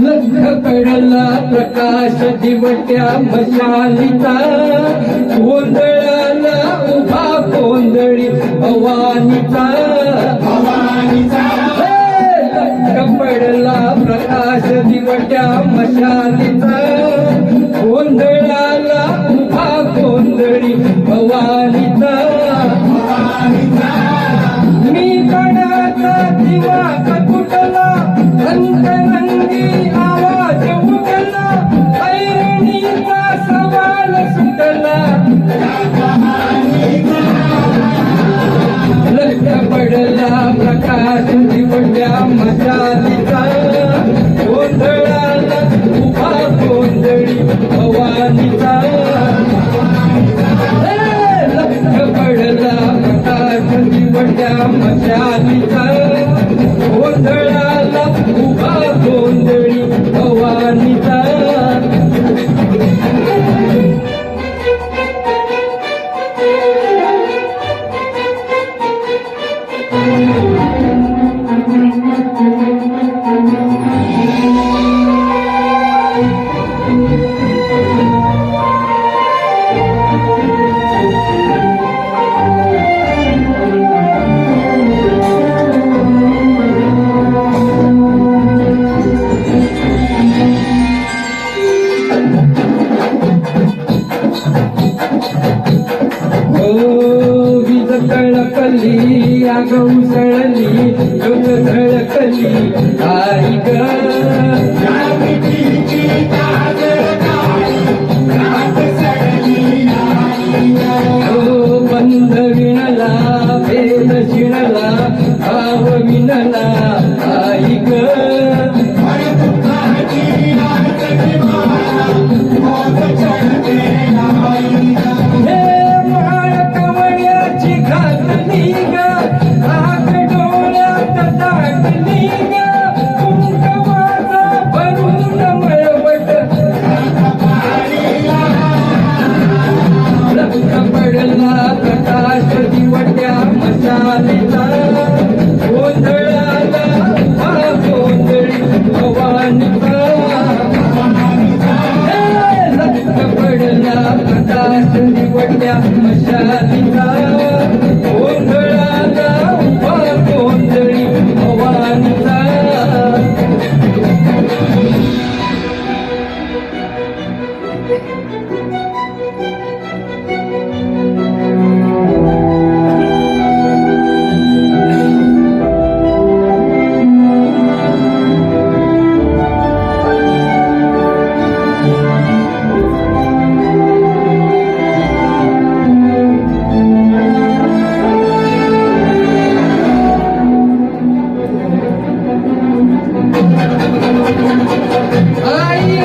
लग्न पडला प्रकाश दिवट्या मशालिता गोंधळाला उभा गोंधळी प्रकाश दिवट्या मशालीचा. गोंधळाला उभा गोंधळी भवानीचा. लग्न पडला प्रकाश दिवट्या मशालीचा. वीज तळकली आग उसळली लोक धडकली. आई ग. बंध विणला भेद शिणला Ai